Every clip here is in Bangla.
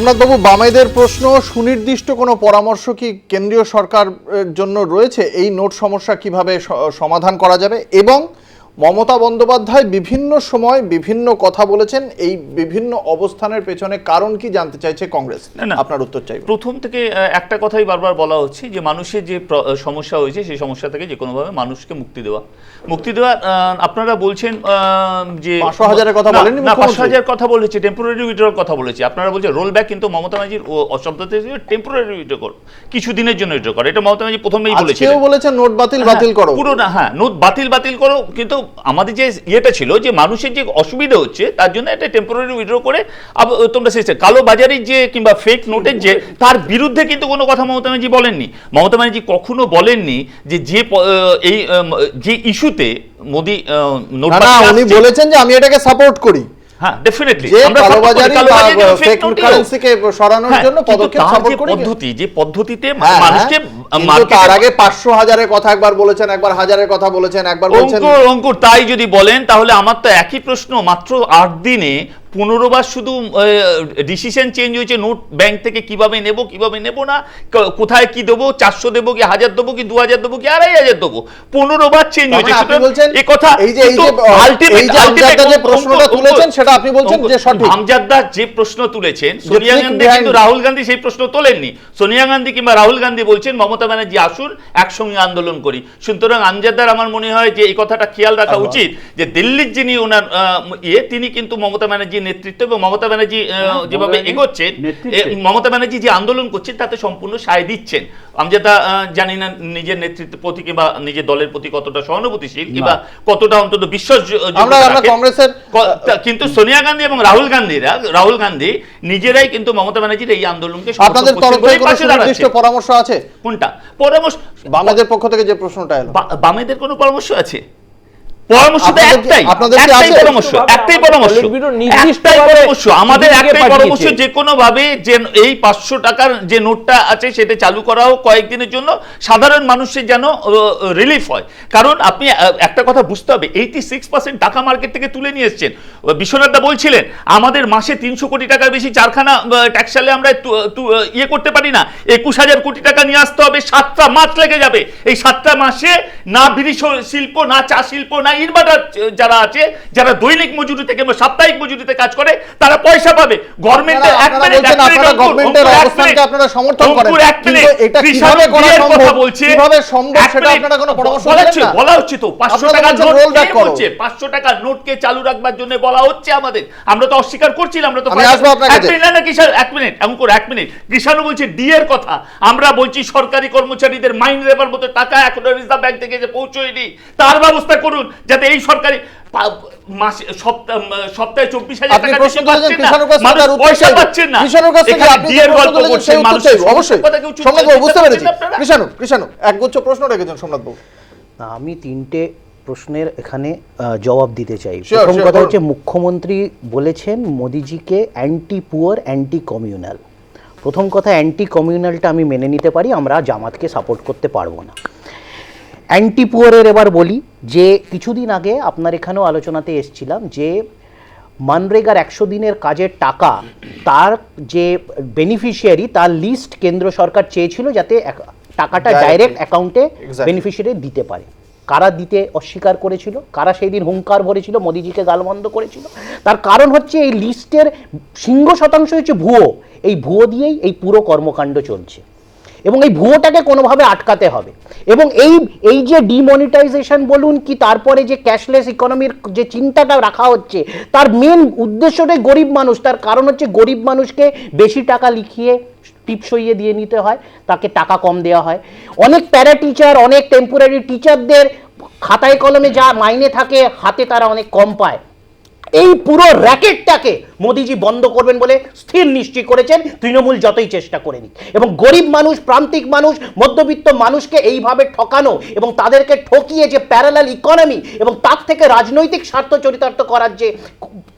সোমনাথবাবু, বামেদের প্রশ্ন, সুনির্দিষ্ট কোনো পরামর্শ কি কেন্দ্রীয় সরকার জন্য রয়েছে? এই নোট সমস্যা কীভাবে সমাধান করা যাবে? এবং মমতা বন্দ্যোপাধ্যায় বিভিন্ন সময় বিভিন্ন কথা বলেছেন। এই বিভিন্ন অবস্থানের পেছনে কারণ কি জানতে চাইছে কংগ্রেস। আপনার উত্তর চাইব। প্রথম থেকে একটা কথাই বারবার বলা হচ্ছে যে মানুষের যে সমস্যা হয়েছে সেই সমস্যা থেকে যে কোনোভাবে মানুষকে মুক্তি দেওয়া। মুক্তি দেওয়া আপনারা বলছেন যে 500 হাজারের কথা না, বলেননি না পাঁচশো হাজার কথা বলেছে টেম্পোরারি উইথড্রর কথা বলেছে। আপনারা বলছেন রোল ব্যাক কিন্তু মমতা ব্যানার্জির ও অশব্দ টেম্পোরারি উইথড্র করো কিছুদিনের জন্য উইথড্র করো। এটা মমতা ব্যানার্জি প্রথমেই বলেছে বলেছেন নোট বাতিল বাতিল করো। পুরো না হ্যাঁ নোট বাতিল বাতিল করো কিন্তু আমাদের যে ইয়েটা ছিল যে মানুষের যে অসুবিধা হচ্ছে তার জন্য এটা টেম্পোরারি উইথড্র করে তোমরা শেষে কালো বাজারের যে কিংবা ফেক নোটের যে তার বিরুদ্ধে কিন্তু কোনো কথা মমতা ব্যানার্জি বলেননি। মমতা ব্যানার্জি কখনো বলেননি যে যে এই যে ইস্যুতে মোদি উনি বলেছেন যে আমি এটাকে সাপোর্ট করি। হ্যাঁ ডেফিনেটলি সরানোর জন্য পদক্ষেপ সাপোর্ট করি। পদ্ধতি যে পদ্ধতিতে হ্যাঁ, মানুষকে তার আগে পাঁচশো হাজারের কথা একবার বলেছেন একবার হাজারের কথা বলেছেন একবার অঙ্কুর অঙ্কুর তাই যদি বলেন তাহলে আমার তো একই প্রশ্ন মাত্র আট দিনে শুধু ডিসিশন চেঞ্জ হয়েছে নোট ব্যাংক থেকে কীভাবে নেব কীভাবে নেব না কোথায় কি দেবো চারশো দেবো কি হাজার দেবো কি দু হাজার দেবো কি আড়াই হাজার দেবো। চেঞ্জ হয়েছে। মানে এ কথা এই যে প্রশ্নটা তুলেছেন সেটা আপনি বলছেন যে অঙ্কুর, সঠিক আমজাদদা যে প্রশ্ন তুলেছেন সোনিয়া গান্ধী কিন্তু রাহুল গান্ধী সেই প্রশ্ন তোলেননি। সোনিয়া গান্ধী কিংবা রাহুল গান্ধী বলছেন মমতা ব্যানার্জি আসুন একসঙ্গে আন্দোলন করি। সুতরাং আমজাদার আমার মনে হয় যে এই কথাটা খেয়াল রাখা। উচিত যে দিল্লির যিনি ওনার ইয়ে তিনি কিন্তু মমতা ব্যানার্জির নেতৃত্ব এবং মমতা ব্যানার্জি যেভাবে মমতা এগোচ্ছেন মমতা ব্যানার্জি যে আন্দোলন করছেন তাতে সম্পূর্ণ সায় দিচ্ছেন। আমজাদা জানি না নিজের নেতৃত্বের প্রতি কিংবা নিজের দলের প্রতি কতটা সহানুভূতিশীল কিংবা কতটা অন্তত বিশ্বাস কংগ্রেসের কিন্তু সোনিয়া গান্ধী এবং রাহুল গান্ধীরা রাহুল গান্ধী নিজেরাই কিন্তু মমতা ব্যানার্জির এই আন্দোলনকে সমর্থন আপনাদের তরফ থেকে কোনো সুনির্দিষ্ট পরামর্শ আছে? কোনটা? পরামর্শ বামেদের পক্ষ থেকে যে প্রশ্নটা এলো। বামেদের কোনো পরামর্শ আছে? পরামর্শ তো একটাই একটাই পরামর্শ একটাই পরামর্শ নির্দিষ্ট একটাই পরামর্শ আমাদের একটাই পরামর্শ যে কোনো ভাবে যে এই পাঁচশো টাকার যে নোটটা আছে সেটা চালু করা হোক কয়েকদিনের জন্য সাধারণ মানুষের যেন রিলিফ হয়। কারণ আপনি একটা কথা বুঝতে হবে এইটি সিক্স পার্সেন্ট টাকা মার্কেট থেকে তুলে নিয়ে এসছেন। বিশ্বনাথ দা বলছিলেন আমাদের মাসে তিনশো কোটি টাকার বেশি চারখানা ট্যাক্সালে আমরা ইয়ে করতে পারি না। একুশ হাজার কোটি টাকা নিয়ে আসতে হবে সাতটা মাস লেগে যাবে। এই সাতটা মাসে না বিড়ি শিল্প না চা শিল্প না ইনভার্টার যারা আছে যারা দৈনিক মজুরিতে কিংবা সাপ্তাহিক মজুরিতে কাজ করে তারা পয়সা পাবে। গভর্নমেন্টের আপনারা- আপনারা গভর্নমেন্টের অবস্থানকে আপনারা সমর্থন করেন। কিন্তু এটা কীভাবে করা সম্ভব? কীভাবে সম্ভব সেটা আপনারা কোনো পরামর্শ দিলেন না? বলা হচ্ছে তো পাঁচশো আপনারা টাকার নোট roll back কে করো। বলছে? নোটকে চালু রাখবার জন্য বলা হচ্ছে আমাদের। আমরা তো অস্বীকার করছিলাম আমরা তো আমি আসব আপনার এক মিনিট না এক মিনিট এমন করে এক মিনিট বলছে ডি এর কথা। আমরা বলছি সরকারি কর্মচারীদের মাইন লেবার মতো টাকা এখন রিজার্ভ ব্যাংক থেকে যে পৌঁছয়নি। তার ব্যবস্থা করুন যাতে এই সরকারি মাসে সপ্তাহে চব্বিশ হাজার টাকা পয়সা পাচ্ছেন না। গল্প করছেন মানুষের অবশ্যই। বুঝতে পেরেছি। কৃষাণু কৃষাণু একগুচ্ছ প্রশ্ন রেখেছেন না, আমি তিনটে প্রশ্নের এখানে জবাব দিতে চাই। প্রথম কথা হচ্ছে মুখ্যমন্ত্রী বলেছেন মোদিজিকে অ্যান্টি পুয়ার অ্যান্টি কমিউনাল প্রথম কথা অ্যান্টি কমিউনালটা আমি মেনে নিতে পারি আমরা জামাতকে সাপোর্ট করতে পারব না। অ্যান্টি পুয়ারের এবার বলি যে কিছুদিন আগে আপনার এখানেও আলোচনাতে এসছিলাম যে মানরেগার একশো দিনের কাজের টাকা তার যে বেনিফিশিয়ারি তার লিস্ট কেন্দ্র সরকার চেয়েছিল যাতে টাকাটা ডাইরেক্ট অ্যাকাউন্টে বেনিফিশিয়ারি দিতে পারে। কারা দিতে অস্বীকার করেছিল? কারা সেই দিন হুঙ্কার ভরেছিল? মোদিজিকে গালমন্দ করেছিল? তার কারণ হচ্ছে এই লিস্টের সিংহ শতাংশ হচ্ছে ভুয়ো। এই ভুয়ো দিয়েই এই পুরো কর্মকাণ্ড চলছে। এবং এই ভুয়োটাকে কোনোভাবে আটকাতে হবে। এবং এই এই যে ডিমনিটাইজেশন বলুন কি, তারপরে যে ক্যাশলেস ইকোনমির যে চিন্তাটা রাখা হচ্ছে, তার মেন উদ্দেশ্যটাই গরিব মানুষ। তার কারণ হচ্ছে গরিব মানুষকে বেশি টাকা লিখিয়ে টিপসইয়ে দিয়ে নিতে হয়, তাকে টাকা কম দেওয়া হয়। অনেক প্যারা টিচার অনেক টেম্পোরারি টিচারদের খাতায় কলমে যা মাইনে থাকে, হাতে তারা অনেক কম পায়। এই পুরো র্যাকেটটাকে মোদিজি বন্ধ করবেন বলে স্থির নিশ্চয় করেছেন। তৃণমূল যতই চেষ্টা করে নিক। এবং গরিব মানুষ প্রান্তিক মানুষ মধ্যবিত্ত মানুষকে এইভাবে ঠকানো এবং তাদেরকে ঠকিয়ে যে প্যারালাল ইকোনমি এবং তার থেকে রাজনৈতিক স্বার্থ চরিতার্থ করার যে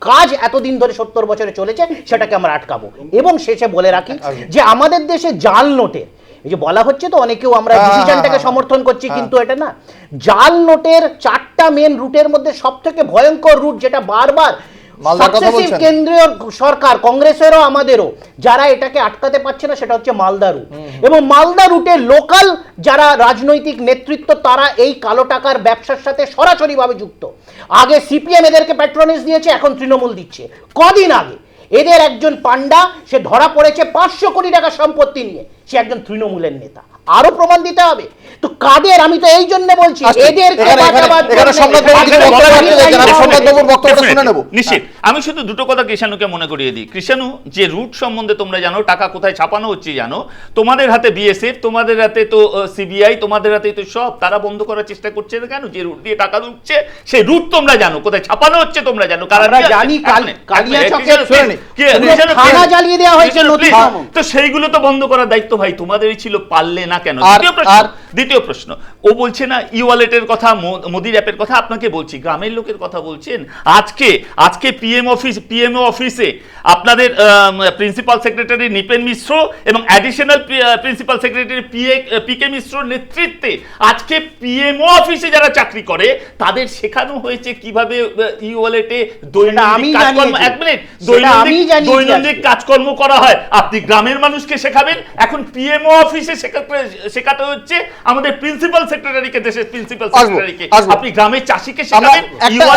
কাজ এতদিন ধরে সত্তর বছরে চলেছে সেটাকে আমরা আটকাবো। এবং শেষে বলে রাখি যে আমাদের দেশে জাল নোটের এই যে বলা হচ্ছে তো অনেকেও আমরা হ্যাঁ, ডিসিশনটাকে হ্যাঁ, সমর্থন করছি হ্যাঁ। কিন্তু এটা না। জাল নোটের চারটা মেন রুটের মধ্যে সব থেকে ভয়ঙ্কর রুট যেটা বারবার বলছেন? কেন্দ্রীয় সরকার কংগ্রেসেরও আমাদেরও যারা এটাকে আটকাতে পারছে না সেটা হচ্ছে মালদা রুট এবং মালদা রুটে লোকাল যারা রাজনৈতিক নেতৃত্ব তারা এই কালো টাকার ব্যবসার সাথে সরাসরিভাবে যুক্ত। আগে সিপিএম এদেরকে প্যাট্রোনেজ দিয়েছে এখন তৃণমূল দিচ্ছে। কদিন আগে? এদের একজন পান্ডা সে ধরা পড়েছে পাঁচশো কোটি টাকা সম্পত্তি নিয়ে। সে একজন তৃণমূলের নেতা। আরও প্রমাণ দিতে হবে তো কাদের? আমি তো এই জন্য বলছি এদের রাখতে চাইছেন, আমি সম্রাট বাবুর বক্তব্যটা শুনে নেব। নিশ্চিত। আমি শুধু দুটো কথা কৃষাণুকে মনে করিয়ে দিই। কৃষাণু যে রুট সম্বন্ধে তোমরা জানো টাকা কোথায় ছাপানো হচ্ছে জানো তোমাদের হাতে বিএসএফ তোমাদের হাতে তো সিবিআই তোমাদের হাতে তো সব। তারা বন্ধ করার চেষ্টা করছে না কেন? যে রুট দিয়ে টাকা ঢুকছে সেই রুট তোমরা জানো কোথায় ছাপানো হচ্ছে তোমরা জানো। কারা আমরা দিয়ে- জানি জ্বালিয়ে দেওয়া হয়েছে। তো সেইগুলো তো বন্ধ করার দায়িত্ব ভাই তোমাদেরই ছিল পারলে না কেন? দ্বিতীয় প্রশ্ন। আর- দ্বিতীয় প্রশ্ন ও বলছে না ই ওয়ালেটের কথা মোদির অ্যাপের কথা আপনাকে বলছি গ্রামের লোকের কথা বলছেন? আজকে আজকে পিএম অফিস পিএমও অফিসে আপনাদের প্রিন্সিপাল সেক্রেটারি নিপেন মিশ্র এবং additional principal secretary PA P K মিশ্রর নেতৃত্বে আজকে পিএমও অফিসে যারা চাকরি করে তাদের শেখানো হয়েছে কীভাবে ই ওয়ালেটে দৈনন্দিন কাজকর্ম এক মিনিট দৈনন্দিন দৈনন্দিন কাজকর্ম করা হয় আপনি গ্রামের মানুষকে শেখাবেন এখন পিএমও অফিসে শেখাতে শেখাতে হচ্ছে আমাদের প্রিন্সিপাল সেক্রেটারিকে দেশের প্রিন্সিপাল সেক্রেটারিকে আপনি গ্রামের চাষিকে শেখাবেন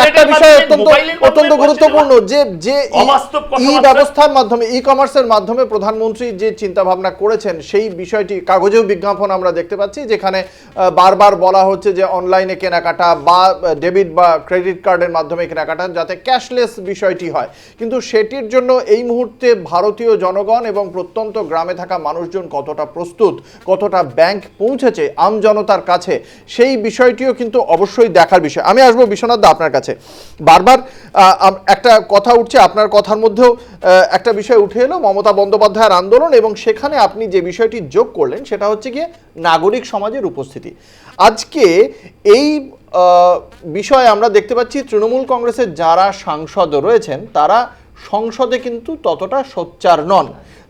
একটা বিষয় অত্যন্ত অত্যন্ত গুরুত্বপূর্ণ যে যে ই- অবাস্তব ই কথাবার্তা। ব্যবস্থার মাধ্যমে ই কমার্সের মাধ্যমে প্রধানমন্ত্রী যে চিন্তা ভাবনা করেছেন সেই বিষয়টি কাগজেও বিজ্ঞাপন আমরা দেখতে পাচ্ছি যেখানে বারবার বলা হচ্ছে যে অনলাইনে কেনাকাটা বা ডেবিট বা ক্রেডিট কার্ডের মাধ্যমে কেনাকাটা যাতে ক্যাশলেস বিষয়টি হয়। কিন্তু সেটির জন্য এই মুহূর্তে ভারতীয় জনগণ এবং প্রত্যন্ত গ্রামে থাকা মানুষজন কতটা প্রস্তুত কতটা ব্যাংক পৌঁছেছে আম জনতার কাছে, সেই বিষয়টিও কিন্তু অবশ্যই দেখার বিষয়। আমি আসব বিশ্বনাথ দা আপনার কাছে। বারবার একটা কথা উঠছে, আপনার কথার মধ্যেও একটা বিষয় উঠে এলো, মমতা বন্দ্যোপাধ্যায়ের আন্দোলন এবং সেখানে আপনি যে বিষয়টি যোগ করলেন, সেটা হচ্ছে গিয়ে নাগরিক সমাজের উপস্থিতি। আজকে এই বিষয়ে আমরা দেখতে পাচ্ছি, তৃণমূল কংগ্রেসের যারা সাংসদ রয়েছেন, তারা সংসদে কিন্তু ততটা সোচ্চার নন।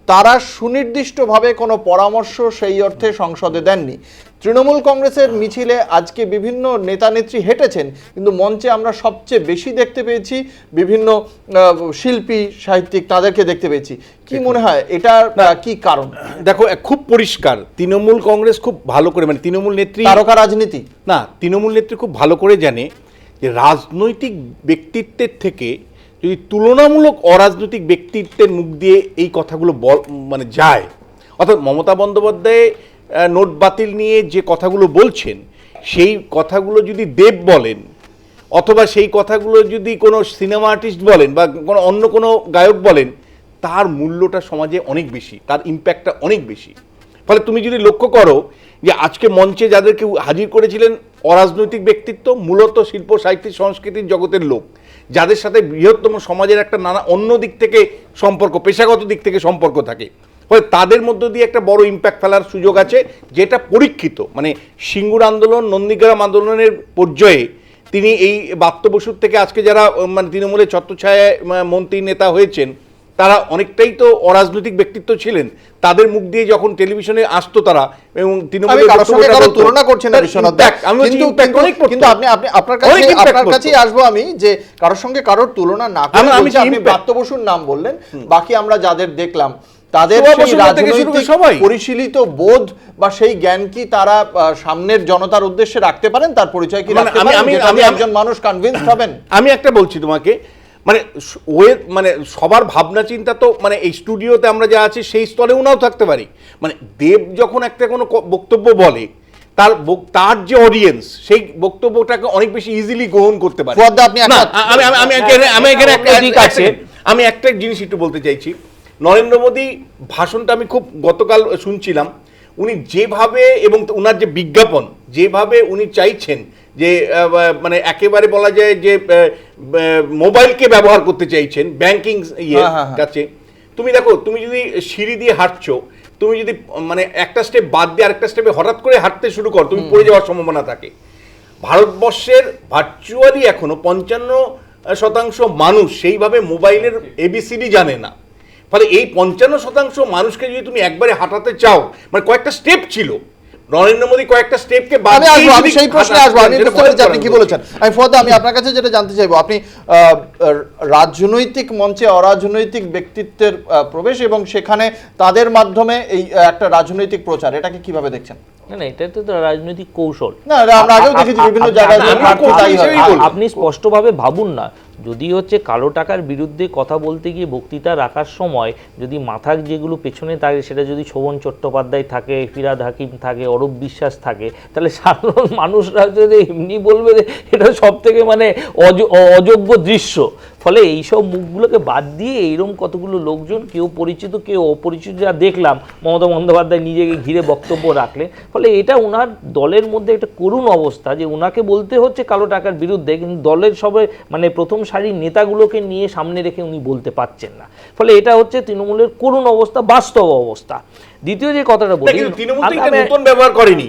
তারা সুনির্দিষ্টভাবে কোনো পরামর্শ সেই অর্থে সংসদে দেননি। তৃণমূল কংগ্রেসের মিছিলে আজকে বিভিন্ন নেতানেত্রী হেঁটেছেন কিন্তু মঞ্চে আমরা সবচেয়ে বেশি দেখতে পেয়েছি বিভিন্ন শিল্পী সাহিত্যিক তাদেরকে দেখতে পেয়েছি। কি মনে হয় এটা কি কারণ? দেখো খুব পরিষ্কার। তৃণমূল কংগ্রেস খুব ভালো করে মানে তৃণমূল নেত্রী তারকা রাজনীতি। না তৃণমূল নেত্রী খুব ভালো করে জানে যে রাজনৈতিক ব্যক্তিত্বের থেকে যদি তুলনামূলক অরাজনৈতিক ব্যক্তিত্বের মুখ দিয়ে এই কথাগুলো বল- মানে যায় অর্থাৎ মমতা বন্দ্যোপাধ্যায় নোট বাতিল নিয়ে যে কথাগুলো বলছেন, সেই কথাগুলো যদি দেব বলেন, অথবা সেই কথাগুলো যদি কোনো সিনেমা আর্টিস্ট বলেন বা কোনো অন্য কোনো গায়ক বলেন, তার মূল্যটা সমাজে অনেক বেশি, তার ইম্প্যাক্টটা অনেক বেশি। ফলে তুমি যদি লক্ষ্য করো যে আজকে মঞ্চে যাদেরকে হাজির করেছিলেন অরাজনৈতিক ব্যক্তিত্ব, মূলত শিল্প সাহিত্য সংস্কৃতির জগতের লোক, যাদের সাথে বৃহত্তম সমাজের একটা নানা অন্য দিক থেকে সম্পর্ক, পেশাগত দিক থেকে সম্পর্ক থাকে ফলে তাদের মধ্য দিয়ে একটা বড় ইম্প্যাক্ট ফেলার সুযোগ আছে যেটা পরীক্ষিত। মানে সিঙ্গুর আন্দোলন নন্দীগ্রাম আন্দোলনের পর্যায়ে তিনি এই বাপ্ত বসুর থেকে আজকে যারা মানে তৃণমূলের ছত্রছায়ায় মন্ত্রী নেতা হয়েছেন তারা অনেকটাই তো অরাজনৈতিক ব্যক্তিত্ব ছিলেন। তাদের মুখ দিয়ে যখন টেলিভিশনে আসতো তারা এবং তুলনা করছি না তার বিশ্বনাথ দা। impact, আমি কিন্তু আপনি আপনি আপনার কাছে আপনার কাছেই আসব আমি যে কারোর সঙ্গে কারোর তুলনা না করে আপনি impact- বসুর নাম বললেন বাকি আমরা যাদের দেখলাম তাদের সেই রাজনৈতিক। পরিশীলিত বোধ বা সেই জ্ঞান কি তারা সামনের জনতার উদ্দেশ্যে রাখতে পারেন? তার পরিচয় কি মানে রাখতে আমি- পারেন? একজন মানুষ কনভিন্সড হবেন? আমি একটা বলছি তোমাকে মানে ওয়ে মানে সবার ভাবনা চিন্তা তো মানে এই স্টুডিওতে আমরা যা আছি সেই স্তরেও নাও থাকতে পারি। মানে দেব যখন একটা কোনো বক্তব্য বলে তার তার যে অডিয়েন্স সেই বক্তব্যটাকে অনেক বেশি ইজিলি গ্রহণ করতে পারে। একটা- আমি আমি আমি এখানে আমি এখানে একটা অন্য দিক এক আছে। আমি একটা জিনিস একটু বলতে চাইছি। নরেন্দ্র মোদী ভাষণটা আমি খুব গতকাল শুনছিলাম। উনি যেভাবে এবং ওনার যে বিজ্ঞাপন যেভাবে উনি চাইছেন যে মানে একেবারে বলা যায় যে মোবাইলকে ব্যবহার করতে চাইছেন ব্যাংকিং ইয়ে হ্যাঁ, হ্যাঁ, হ্যাঁ। কাছে। তুমি দেখো তুমি যদি সিঁড়ি দিয়ে হাঁটছো তুমি যদি মানে একটা স্টেপ বাদ দিয়ে আরেকটা স্টেপে হঠাৎ করে হাঁটতে শুরু করো তুমি পড়ে যাওয়ার সম্ভাবনা থাকে। ভারতবর্ষের ভার্চুয়ালি এখনও পঞ্চান্ন শতাংশ মানুষ সেইভাবে মোবাইলের এবিসিডি জানে না। ফলে এই পঞ্চান্ন শতাংশ মানুষকে যদি তুমি একবারে হাঁটাতে চাও মানে কয়েকটা স্টেপ ছিল। নরেন্দ্র মোদী কয়েকটা স্টেপকে বাদ আমি আসব আমি সেই প্রশ্নে আসব। আমি বুঝতে পেরেছি আপনি কি। বলেছেন। আমি ফোয়াদা আমি আপনার কাছে যেটা জানতে চাইব আপনি রাজনৈতিক মঞ্চে অরাজনৈতিক ব্যক্তিত্বের আহ, প্রবেশ এবং সেখানে তাদের মাধ্যমে এই একটা রাজনৈতিক প্রচার এটাকে কীভাবে দেখছেন? না না এটা তো রাজনৈতিক কৌশল। না আমরা আগেও দেখেছি বিভিন্ন জায়গায়। আপনি স্পষ্টভাবে ভাবুন না যদি হচ্ছে কালো টাকার বিরুদ্ধে কথা বলতে গিয়ে বক্তৃতা রাখার সময় যদি মাথার যেগুলো পেছনে থাকে, সেটা যদি শোভন চট্টোপাধ্যায় থাকে, ফিরাদ হাকিম থাকে, অরূপ বিশ্বাস থাকে, তাহলে সাধারণ মানুষরা যদি এমনি বলবে এটা সব থেকে মানে অযোগ্য দৃশ্য। ফলে এইসব মুখগুলোকে বাদ দিয়ে এইরকম কতগুলো লোকজন, কেউ পরিচিত, কেউ অপরিচিত যা দেখলাম, মমতা বন্দ্যোপাধ্যায় নিজেকে ঘিরে বক্তব্য রাখলেন। ফলে এটা ওনার দলের মধ্যে একটা করুণ অবস্থা যে ওনাকে বলতে হচ্ছে কালো টাকার বিরুদ্ধে, কিন্তু দলের সবাই মানে প্রথম সারির নেতাগুলোকে নিয়ে সামনে রেখে উনি বলতে পারছেন না। ফলে এটা হচ্ছে তৃণমূলের করুণ অবস্থা, বাস্তব অবস্থা। দ্বিতীয় যে কথাটা বলি তৃণমূল নতুন ব্যবহার করেনি।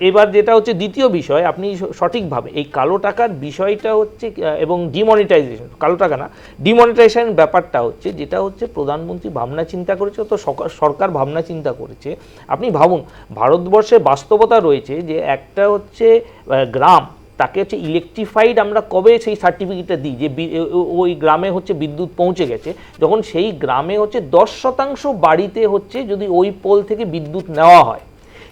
এবার যেটা হচ্ছে দ্বিতীয় বিষয় আপনি স- সঠিকভাবে এই কালো টাকার বিষয়টা হচ্ছে এবং ডিমনিটাইজেশন কালো টাকা না ডিমনিটাইজেশন ব্যাপারটা হচ্ছে যেটা হচ্ছে প্রধানমন্ত্রী ভাবনা চিন্তা করেছে তো সরকার- সরকার ভাবনা চিন্তা করেছে। আপনি ভাবুন ভারতবর্ষে বাস্তবতা রয়েছে যে একটা হচ্ছে গ্রাম তাকে হচ্ছে ইলেকট্রিফাইড আমরা কবে সেই সার্টিফিকেটটা দিই? যে ওই গ্রামে হচ্ছে বিদ্যুৎ পৌঁছে গেছে, যখন সেই গ্রামে হচ্ছে দশ শতাংশ বাড়িতে হচ্ছে যদি ওই পোল থেকে বিদ্যুৎ নেওয়া হয়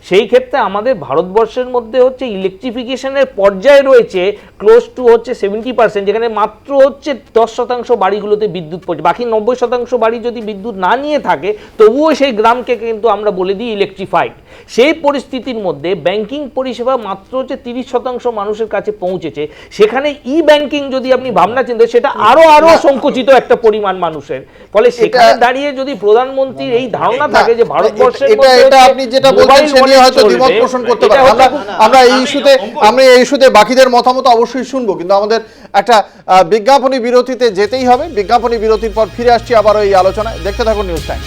সেই ক্ষেত্রে আমাদের ভারতবর্ষের মধ্যে হচ্ছে ইলেকট্রিফিকেশনের পর্যায়ে রয়েছে ক্লোজ টু হচ্ছে সেভেন্টি পার্সেন্ট যেখানে মাত্র হচ্ছে দশ শতাংশ বাড়িগুলোতে বিদ্যুৎ পৌঁছে বাকি নব্বই শতাংশ বাড়ি যদি বিদ্যুৎ না নিয়ে থাকে তবুও সেই গ্রামকে কিন্তু আমরা বলে দিই ইলেকট্রিফাইড সেই পরিস্থিতির মধ্যে ব্যাংকিং পরিষেবা মাত্র হচ্ছে তিরিশ শতাংশ মানুষের কাছে পৌঁছেছে। সেখানে ই ব্যাংকিং যদি আপনি ভাবনা চিন্তা সেটা আরও আরও সংকুচিত একটা পরিমাণ মানুষের। ফলে সেখানে দাঁড়িয়ে যদি প্রধানমন্ত্রীর এই ধারণা থাকে যে ভারতবর্ষের এটা আপনি যেটা বলছেন নিয়ে হয়তো দ্বিমত পোষণ করতে পারে। আমরা আমরা এই ইস্যুতে আমি আমরা এই ইস্যুতে বাকিদের মতামত অবশ্যই শুনব কিন্তু আমাদের একটা আহ, বিজ্ঞাপনী বিরতিতে যেতেই হবে। বিজ্ঞাপনী বিরতির পর ফিরে আসছি আবার এই আলোচনায়। দেখতে থাকুন নিউজ টাইম